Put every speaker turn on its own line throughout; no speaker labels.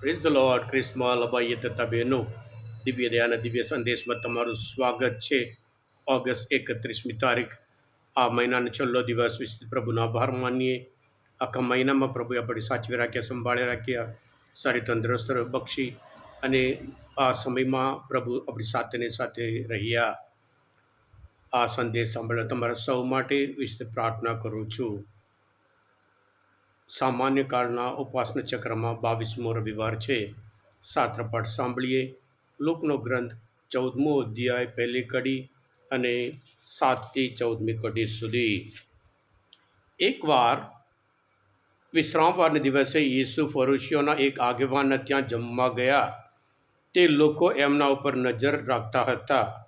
Praise the Lord ક્રિસ્મા લબાઈએ તથા બહેનો દિવ્ય દયાના દિવ્ય સંદેશમાં તમારું સ્વાગત છે ઓગસ્ટ એકત્રીસમી તારીખ. આ મહિનાનો છેલ્લો દિવસ વિશે પ્રભુનો આભાર માનીએ. આખા મહિનામાં પ્રભુએ આપણે સાચવી રાખ્યા, સંભાળી રાખ્યા, સારી તંદુરસ્ત બક્ષી અને આ સમયમાં પ્રભુ આપણી સાથેને સાથે રહ્યા. આ સંદેશ સાંભળવા તમારા સૌ માટે વિશે પ્રાર્થના કરું છું. સામાન્ય કાળના ઉપાસના ચક્રમાં બાવીસમો રવિવાર છે. સાત્રપાઠ સાંભળીએ. લોકનો ગ્રંથ ચૌદમો અધ્યાય પહેલી કડી અને સાતથી ચૌદમી કડી સુધી. એકવાર વિશ્રામવારના દિવસે યીસુ ફરોશીઓના એક આગેવાનના ત્યાં જમવા ગયા. તે લોકો એમના ઉપર નજર રાખતા હતા.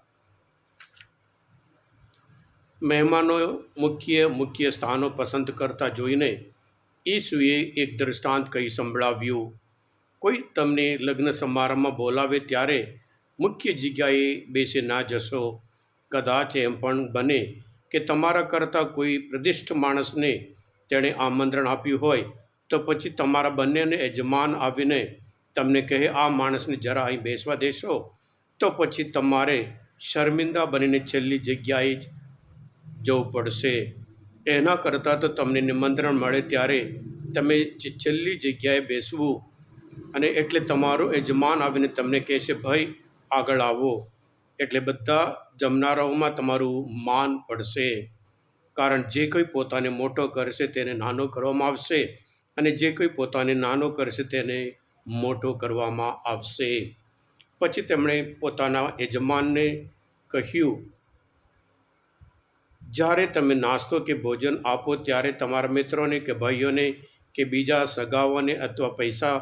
મહેમાનો મુખ્ય મુખ્ય સ્થાનો પસંદ કરતા જોઈને ઈસુએ એક દૃષ્ટાંત કહી સંભળાવ્યું, કોઈ તમને લગ્ન સમારંભમાં બોલાવે ત્યારે મુખ્ય જગ્યાએ બેસી ના જશો. કદાચ એમ પણ બને કે તમારા કરતાં કોઈ પ્રદિષ્ઠ માણસને તેણે આમંત્રણ આપ્યું હોય, તો પછી તમારા બંનેને યજમાન આવીને તમને કહે, આ માણસને જરા અહીં બેસવા દેશો તો પછી તમારે શર્મિંદા બનીને છેલ્લી જગ્યાએ જ જવું પડશે. એના કરતાં તો તમને નિમંત્રણ મળે ત્યારે તમે જે છેલ્લી જગ્યાએ બેસવું અને એટલે તમારો યજમાન આવીને તમને કહેશે, ભાઈ, આગળ આવો. એટલે બધા જમનારાઓમાં તમારું માન પડશે. કારણ જે કોઈ પોતાને મોટો કરશે તેને નાનો કરવામાં આવશે અને જે કોઈ પોતાને નાનો કરશે તેને મોટો કરવામાં આવશે. પછી તેમણે પોતાના યજમાનને કહ્યું જ્યારે તમે નાસ્તો કે ભોજન આપો ત્યારે તમારા મિત્રોને કે ભાઈઓને કે બીજા સગાઓને અથવા પૈસા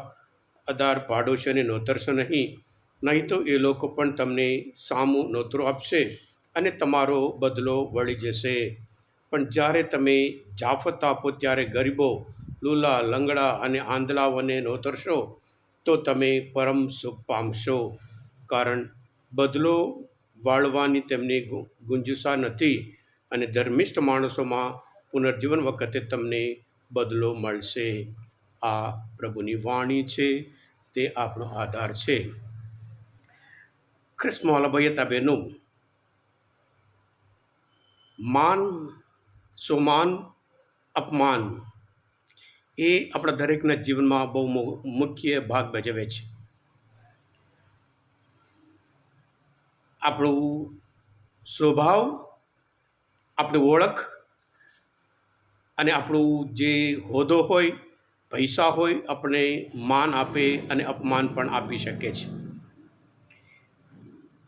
અદાર પાડોશીઓને નોતરશો નહીં. નહીં તો એ લોકો પણ તમને સામું નોતરો આપશે અને તમારો બદલો વળી જશે. પણ જ્યારે તમે જાફત આપો ત્યારે ગરીબો, લૂલા, લંગડા અને આંધળાઓને નોતરશો, તો તમે પરમ સુખ પામશો. કારણ બદલો વાળવાની તેમની ગુંજુસા નથી. અને ધર્મિષ્ઠ માણસોમાં પુનર્જીવન વખતે તમને બદલો મળશે. આ પ્રભુની વાણી છે, તે આપણો આધાર છે. ખ્રિસ્ત ભયતા બહેનો માન, સુમાન, અપમાન એ આપણા દરેકના જીવનમાં બહુ મુખ્ય ભાગ ભજવે છે. આપણું સ્વભાવ આપણી ઓળખ અને આપણું જે હોદ્દો હોય, પૈસા હોય, આપણે માન આપે અને અપમાન પણ આપી શકે છે.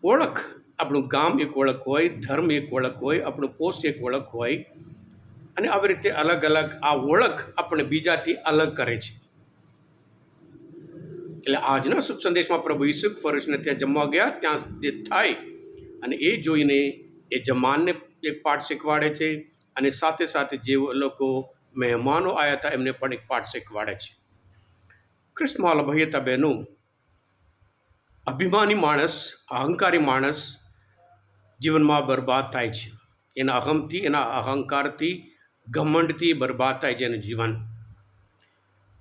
ઓળખ આપણું ગામ એક ઓળખ હોય, ધર્મ એક ઓળખ હોય, આપણું પોસ્ટ એક ઓળખ હોય અને આવી રીતે અલગ અલગ આ ઓળખ આપણે બીજાથી અલગ કરે છે. એટલે આજના શુભ સંદેશમાં પ્રભુ ઈસુ ફરજને ત્યાં જમવા ગયા, ત્યાં તે થાય અને એ જોઈને એ જમાનને એક પાઠ શીખવાડે છે અને સાથે સાથે જે લોકો મહેમાનો આવ્યા હતા, એમને પણ એક પાઠ શીખવાડે છે. કૃષ્ણમાલ ભૈયતા બહેનો, અભિમાની માણસ, અહંકારી માણસ જીવનમાં બરબાદ થાય છે. એના અહમથી, એના અહંકારથી ઘમંડથી બરબાદ થાય છે એનું જીવન.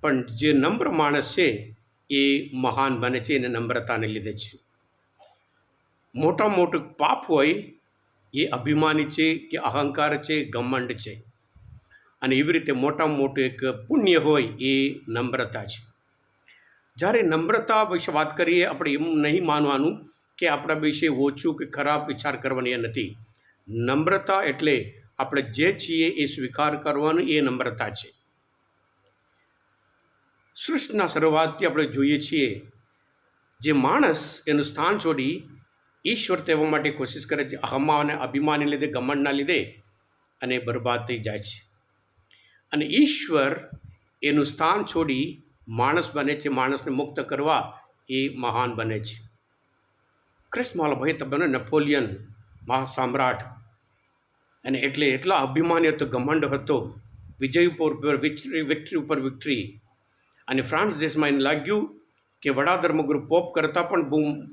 પણ જે નમ્ર માણસ છે, એ મહાન બને છે, એને નમ્રતાને લીધે છે. મોટા મોટું પાપ હોય એ અભિમાની છે કે અહંકાર છે ઘમંડ છે. અને એવી રીતે મોટામાં મોટું એક પુણ્ય હોય એ નમ્રતા છે. જ્યારે નમ્રતા વિશે વાત કરીએ, આપણે એમ નહીં માનવાનું કે આપણા વિશે ઓછું કે ખરાબ વિચાર કરવાની એ નથી. નમ્રતા એટલે આપણે જે છીએ એ સ્વીકાર કરવાનું એ નમ્રતા છે. સૃષ્ટિના શરૂઆતથી આપણે જોઈએ છીએ, જે માણસ એનું સ્થાન છોડી ઈશ્વર તેવા માટે કોશિશ કરે છે અહમા અને અભિમાનને લીધે, ઘમંડના લીધે અને બરબાદ થઈ જાય છે. અને ઈશ્વર એનું સ્થાન છોડી માણસ બને છે, માણસને મુક્ત કરવા એ મહાન બને છે. ક્રિસ્મોલ ભાઈ તમે નેપોલિયન મહાસમ્રાટ. અને એટલે એટલા અભિમાની હતો, ઘમંડ હતો વિજય ઉપર વિક્ટરી વિક્ટરી ઉપર વિક્ટરી. અને ફ્રાન્સ દેશમાં એને લાગ્યું કે વડા ધર્મગુરુ પોપ કરતાં પણ બૂમ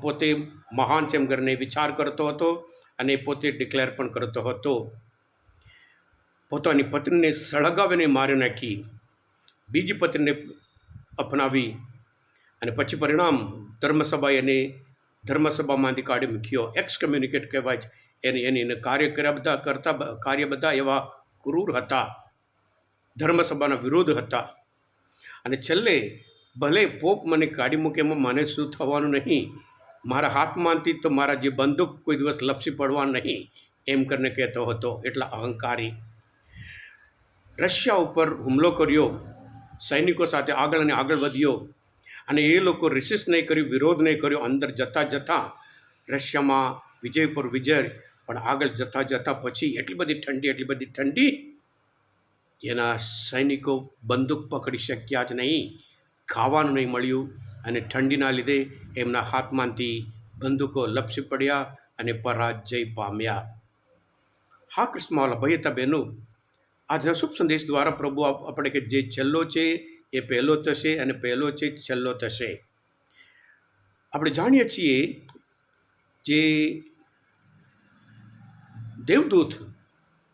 પોતે મહાન છે એમ કરીને વિચાર કરતો હતો અને પોતે ડિક્લેર પણ કરતો હતો. પોતાની પત્નીને સળગાવીને મારી નાખી. બીજી પત્નીને અપનાવી અને પછી પરિણામ ધર્મસભાએ એને ધર્મસભામાંથી કાઢી મૂક્યો એક્સ કમ્યુનિકેટ કહેવાય છે. એની એની એને કાર્ય કર્યા બધા કરતા કાર્ય બધા એવા ક્રૂર હતા. ધર્મસભાના વિરોધ હતા. અને છેલ્લે ભલે પોપ મને કાઢી મૂકે એમાં મને શું થવાનું નહીં. મારા હાથમાંથી તો મારા જે બંદૂક કોઈ દિવસ લપસી પડવા નહીં એમ કરીને કહેતો હતો, એટલા અહંકારી. રશિયા ઉપર હુમલો કર્યો, સૈનિકો સાથે આગળ અને આગળ વધ્યો અને એ લોકો રિસિસ્ટ નહીં કર્યું, વિરોધ નહીં કર્યો, અંદર જતાં જતાં રશિયામાં વિજય પર વિજય, પણ આગળ જતાં જતાં પછી એટલી બધી ઠંડી, એટલી બધી ઠંડી, જેના સૈનિકો બંદૂક પકડી શક્યા જ નહીં, ખાવાનું નહીં મળ્યું અને ઠંડીના લીધે એમના હાથમાંથી બંદૂકો લપસી પડ્યા અને પરાજય પામ્યા. હા કૃષ્ણવાલા ભાઈ હતા બહેનો, આજના શુભ સંદેશ દ્વારા પ્રભુ આપણે કે જે છેલ્લો છે એ પહેલો થશે અને પહેલો છે છેલ્લો થશે. આપણે જાણીએ છીએ જે દેવદૂત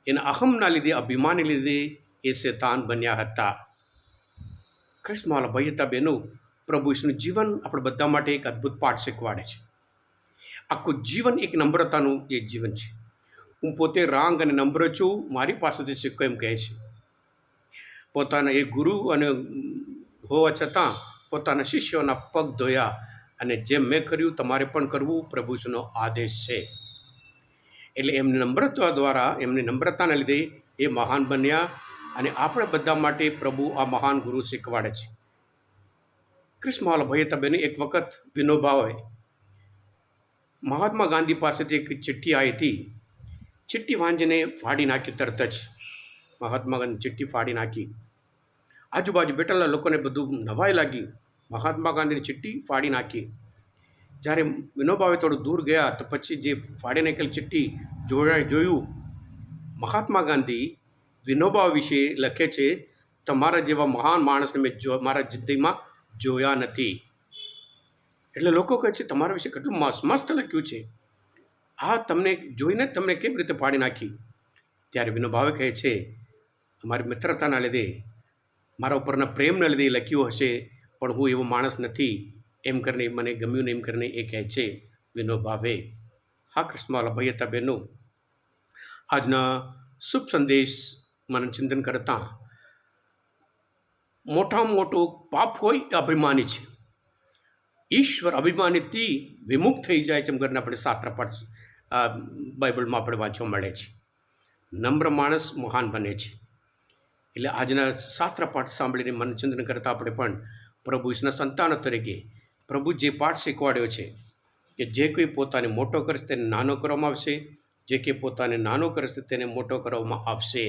એના અહમના લીધે, અભિમાનને લીધે એ શેતાન બન્યા હતા. કૃષ્ણવાલા ભાઈ હતા બહેનો પ્રભુ ઈશ્વરનું જીવન આપણે બધા માટે એક અદ્ભુત પાઠ શીખવાડે છે. આખું જીવન એક નમ્રતાનું એ જીવન છે. હું પોતે રાંગ અને નમ્ર છું, મારી પાસેથી શીખો એમ કહે છે. પોતાના એ ગુરુ અને હોવા છતાં પોતાના શિષ્યોના પગ ધોયા અને જેમ મેં કર્યું તમારે પણ કરવું પ્રભુનો આદેશ છે. એટલે એમની નમ્રતા દ્વારા, એમની નમ્રતાના લીધે એ મહાન બન્યા અને આપણે બધા માટે પ્રભુ આ મહાન ગુરુ શીખવાડે છે. કૃષ્ણવાલ ભાઈ તબેની એક વખત વિનોભાવે મહાત્મા ગાંધી પાસેથી એક ચિઠ્ઠી આવી હતી. ચિઠ્ઠી વાંચીને ફાડી નાખી તરત જ. મહાત્મા ગાંધી ચિઠ્ઠી ફાડી નાખી. આજુબાજુ બેઠેલા લોકોને બધું નવાઈ લાગી. મહાત્મા ગાંધીની ચિઠ્ઠી ફાડી નાખી. જ્યારે વિનોબાવે થોડું દૂર ગયા તો પછી જે ફાડી નાખેલી ચિઠ્ઠી જોડાય જોયું, મહાત્મા ગાંધી વિનોબા વિશે લખે છે, તમારા જેવા મહાન માણસને મેં જો, મારા જિંદગીમાં જોયા નથી. એટલે લોકો કહે છે, તમારા વિશે કેટલું મસ્ત મસ્ત લખ્યું છે. આ તમને જોઈને તમને કેવી રીતે પાડી નાખી? ત્યારે વિનોભાવે કહે છે, અમારી મિત્રતાના લીધે, મારા ઉપરના પ્રેમના લીધે લખ્યું હશે, પણ હું એવો માણસ નથી. એમ કરીને મને ગમ્યું ને એમ કરીને એ કહે છે વિનોભાવે હા, કૃષ્ણવાલા ભાઈ હતા બહેનો. આજના શુભ સંદેશ મને ચિંતન કરતાં મોટામાં મોટું પાપ હોય એ અભિમાની છે. ઈશ્વર અભિમાનીથી વિમુખ થઈ જાય છે એમ કરીને આપણે શાસ્ત્ર પાઠ બાઇબલમાં આપણે વાંચવા મળે છે. નમ્ર માણસ મહાન બને છે. એટલે આજના શાસ્ત્ર પાઠ સાંભળીને મનચંદન કરતાં આપણે પણ પ્રભુ ઈશ્વરના સંતાનો તરીકે પ્રભુ જે પાઠ શીખવાડ્યો છે કે જે કોઈ પોતાને મોટો કરશે તેને નાનો કરવામાં આવશે, જે કે પોતાને નાનો કરશે તેને મોટો કરવામાં આવશે.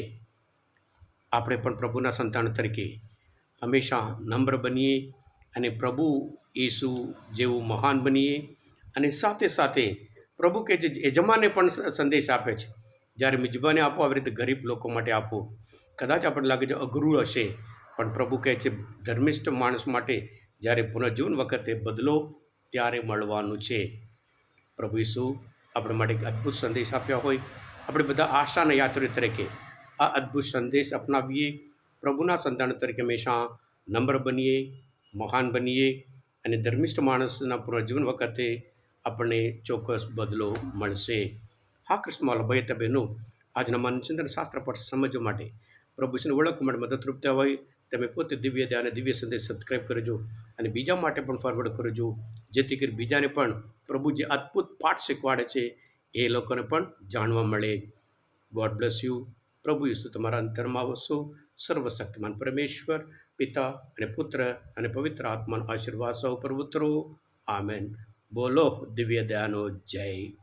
આપણે પણ પ્રભુના સંતાન તરીકે હંમેશા નમ્ર બનીએ અને પ્રભુ ઈસુ જેવું મહાન બનીએ અને સાથે સાથે પ્રભુ કે જે યજમાને પણ સંદેશ આપે છે. જ્યારે મિજબાને આપો, આવી રીતે ગરીબ લોકો માટે આપો. કદાચ આપણને લાગે છે અઘરું હશે, પણ પ્રભુ કહે છે, ધર્મિષ્ઠ માણસ માટે જ્યારે પુનઃજીવન વખતે બદલો, ત્યારે મળવાનું છે. પ્રભુ ઈસુ આપણા માટે એક અદ્ભુત સંદેશ આપ્યા હોય. આપણે બધા આશાના યાત્રી તરીકે આ અદ્ભુત સંદેશ અપનાવીએ. પ્રભુના સંતાન તરીકે હંમેશા નમ્ર બનીએ, મહાન બનીએ અને ધર્મિષ્ઠ માણસના પુનર્જીવન વખતે આપણને ચોક્કસ બદલો મળશે. હા, કૃષ્ણ ભાઈ તબેનો આજના મનચંદ્ર શાસ્ત્ર પર સમજવા માટે પ્રભુને ઓળખવા માટે મદદરૂપ થયા હોય, તમે પોતે દિવ્ય ધ્યાન દિવ્ય સંદેશ સબસ્ક્રાઈબ કરજો અને બીજા માટે પણ ફોરવર્ડ કરજો, જેથી કરી બીજાને પણ પ્રભુ જે અદ્ભુત પાઠ શીખવાડે છે, એ લોકોને પણ જાણવા મળે. ગોડ બ્લેસ યુ પ્રભુ ઈસુ તમારા અંતરમાં વસો. સર્વશક્તિમાન પરમેશ્વર, પિતા અને પુત્ર અને પવિત્ર આત્માનો આશીર્વાદ સૌ પર ઉતરો. આમેન. બોલો દિવ્ય દયાનો જય.